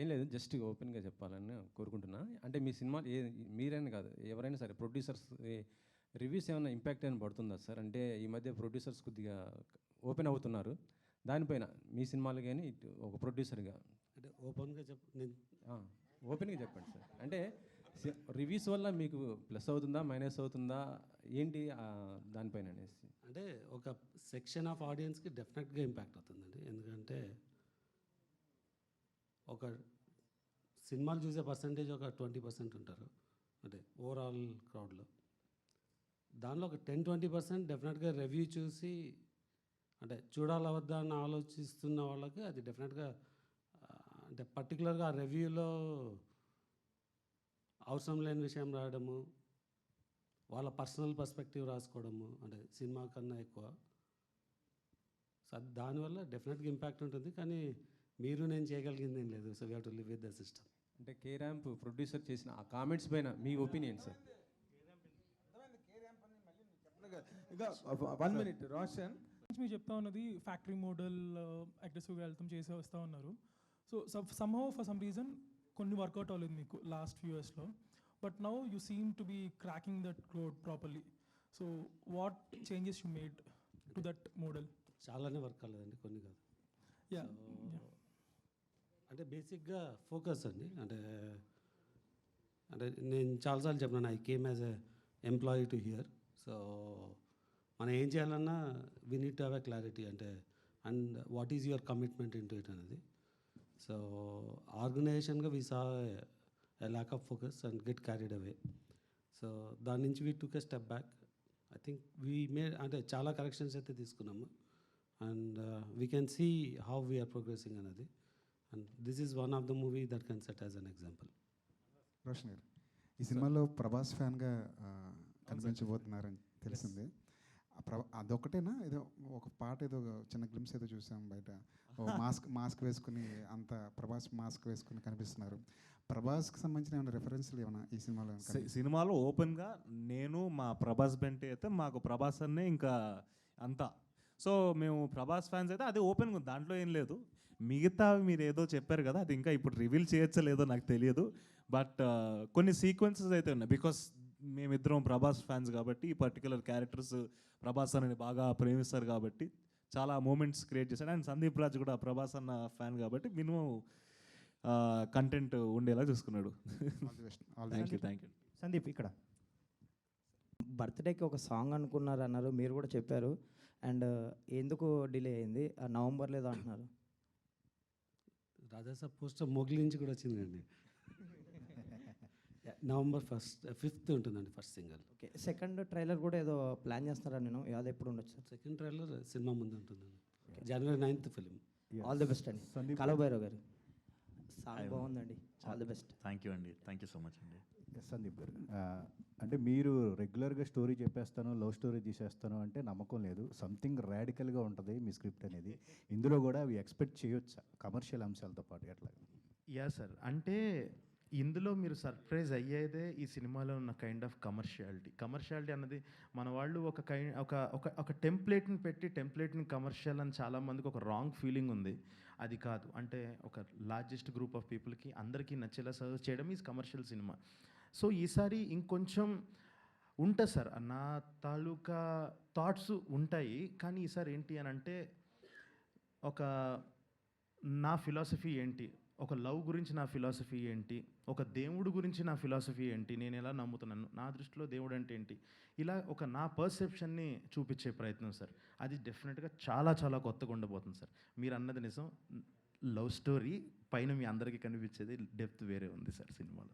ఏం లేదు జస్ట్ ఓపెన్గా చెప్పాలని కోరుకుంటున్నా. అంటే మీ సినిమా ఏ మీరైనా కాదు ఎవరైనా సరే ప్రొడ్యూసర్స్ రివ్యూస్ ఏమైనా ఇంపాక్ట్ అయినా పడుతుందా సార్? అంటే ఈ మధ్య ప్రొడ్యూసర్స్ కొద్దిగా ఓపెన్ అవుతున్నారు. దానిపైన మీ సినిమాలు కానీ ఒక ప్రొడ్యూసర్గా అంటే ఓపెన్గా చెప్ ఓపెన్గా చెప్పండి సార్. అంటే రివ్యూస్ వల్ల మీకు ప్లస్ అవుతుందా మైనస్ అవుతుందా ఏంటి దానిపైన అనేసి? అంటే ఒక సెక్షన్ ఆఫ్ ఆడియన్స్కి డెఫినెట్గా ఇంపాక్ట్ అవుతుందండి. ఎందుకంటే ఒక సినిమాలు చూసే పర్సంటేజ్ ఒక ట్వంటీ పర్సెంట్ ఉంటారు. అంటే ఓవరాల్ క్రౌడ్లో దానిలో ఒక టెన్ ట్వంటీ పర్సెంట్ డెఫినెట్గా రివ్యూ చూసి అంటే చూడాలా వద్దా అని ఆలోచిస్తున్న వాళ్ళకి అది డెఫినెట్గా అంటే పర్టికులర్గా ఆ రివ్యూలో అవసరం లేని విషయం రాయడము వాళ్ళ పర్సనల్ పర్స్పెక్టివ్ రాసుకోవడము అంటే సినిమా కన్నా ఎక్కువ. సో దానివల్ల డెఫినెట్గా ఇంపాక్ట్ ఉంటుంది. కానీ మీరు నేను చేయగలిగింది ఏం లేదు so we to live with the system అంటే కే ర్యాంప్ ప్రొడ్యూసర్ చేసిన ఆ కామెంట్స్ పైన మీ opinion sir one minute Roshan. మీరు చెప్తా ఉన్నది ఫ్యాక్టరీ మోడల్ అగ్రెసివ్గా వెళ్తాం చేసే వస్తూ ఉన్నారు. So somehow for some reason కొన్ని వర్కౌట్ అవ్వలేదు మీకు లాస్ట్ ఫ్యూ ఇయర్స్లో but now you seem to be cracking that code properly so what changes you made to that model చాలానే వర్క్ కాలేదండి కొన్ని కాదు. యా అంటే బేసిక్గా ఫోకస్ అండి. అంటే అంటే నేను చాలాసార్లు చెప్పినాను I came as a employee to here so మనం ఏం చేయాలన్నా we need to have a clarity అంటే and what is your commitment in to it అనేది. So ఆర్గనైజేషన్గా we saw a lack of focus and get carried away so దాని నుంచి we took a step back I think we may అంటే చాలా corrections అయితే తీసుకున్నాము. And we can see how we are progressing అనేది. And this is one of the movie that can set as an example Roshan garu ఈ సినిమాలో ప్రభాస్ ఫ్యాన్గా కనిపించబోతున్నారని తెలిసింది. అదొకటేనా? ఏదో ఒక పాట ఏదో చిన్న గ్లిమ్స్ ఏదో చూసాం బయట. మాస్క్ మాస్క్ వేసుకుని అంత ప్రభాస్ మాస్క్ వేసుకుని కనిపిస్తున్నారు. ప్రభాస్కి సంబంధించిన ఏమైనా రెఫరెన్స్లు ఏమైనా ఈ సినిమాలో సినిమాలో ఓపెన్గా నేను మా ప్రభాస్ బెంటే అయితే మాకు ప్రభాస్ అన్నే ఇంకా అంతా సో మేము ప్రభాస్ ఫ్యాన్స్ అయితే అది ఓపెన్గా ఉంది. దాంట్లో ఏం లేదు. మిగతా మీరు ఏదో చెప్పారు కదా అది ఇంకా ఇప్పుడు రివీల్ చేయొచ్చో లేదో నాకు తెలియదు. బట్ కొన్ని సీక్వెన్సెస్ అయితే ఉన్నాయి. బికాస్ మేమిద్దరం ప్రభాస్ ఫ్యాన్స్ కాబట్టి ఈ పర్టికులర్ క్యారెక్టర్స్ ప్రభాస్ అని బాగా ప్రేమిస్తారు కాబట్టి చాలా మూమెంట్స్ క్రియేట్ చేశాడు. అండ్ సందీప్ రాజ్ కూడా ప్రభాస్ అన్న ఫ్యాన్ కాబట్టి మినిమం కంటెంట్ ఉండేలా చూసుకున్నాడు. Thank you thank you Sandeep ఇక్కడ. బర్త్డేకి ఒక సాంగ్ అనుకున్నారు అన్నారు మీరు కూడా చెప్పారు. అండ్ ఎందుకు డిలే అయింది? ఆ నవంబర్ లేదో అంటున్నారు. రాజాసాబ్ పోస్టర్ మొగిలి నుంచి కూడా వచ్చిందండి. నవంబర్ ఫస్ట్ ఫిఫ్త్ ఉంటుందండి first single. Okay second trailer కూడా ఏదో ప్లాన్ చేస్తున్నారా నేను? అది ఎప్పుడు ఉండొచ్చు? సార్ సెకండ్ ట్రైలర్ సినిమా ముందు ఉంటుందండి. జనవరి ninth film all the best అండి. కలవభైరవ్ గారు. సాంగ్ బాగుందండి. All the best thank you అండి. థ్యాంక్ యూ సో మచ్ అండి. సందీప్ గారు. అంటే మీరు రెగ్యులర్గా స్టోరీ చెప్పేస్తాను లవ్ స్టోరీ తీసేస్తాను అంటే నమ్మకం లేదు. సంథింగ్ ర్యాడికల్గా ఉంటుంది మీ స్క్రిప్ట్ అనేది. ఇందులో కూడా అవి ఎక్స్పెక్ట్ చేయొచ్చా? కమర్షియల్ అంశాలతో పాటు ఎట్లా యా సార్ అంటే ఇందులో మీరు సర్ప్రైజ్ అయ్యేదే ఈ సినిమాలో ఉన్న కైండ్ ఆఫ్ కమర్షియాలిటీ కమర్షియాలిటీ అన్నది మన వాళ్ళు ఒక కై ఒక ఒక ఒక టెంప్లెట్ని పెట్టి టెంప్లెట్ని కమర్షియల్ అని చాలామందికి ఒక రాంగ్ ఫీలింగ్ ఉంది. అది కాదు. అంటే ఒక లార్జెస్ట్ గ్రూప్ ఆఫ్ పీపుల్కి అందరికీ నచ్చేలా సర్వ్ చేయడం ఈజ్ కమర్షియల్ సినిమా సో ఈసారి ఇంకొంచెం ఉంటుంది సార్. నా తాలూకా థాట్స్ ఉంటాయి. కానీ ఈసారి ఏంటి అని అంటే ఒక నా ఫిలాసఫీ ఏంటి? ఒక లవ్ గురించి నా ఫిలాసఫీ ఏంటి? ఒక దేవుడు గురించి నా ఫిలాసఫీ ఏంటి? నేను ఎలా నమ్ముతున్నాను? నా దృష్టిలో దేవుడు అంటే ఏంటి? ఇలా ఒక నా పర్సెప్షన్ని చూపించే ప్రయత్నం సార్. అది డెఫినెట్గా చాలా చాలా కొత్తగా ఉండబోతుంది సార్. మీరు అన్నది నిజం. లవ్ స్టోరీ పైన మీ అందరికీ కనిపించేది డెప్త్ వేరే ఉంది సార్ సినిమాలో.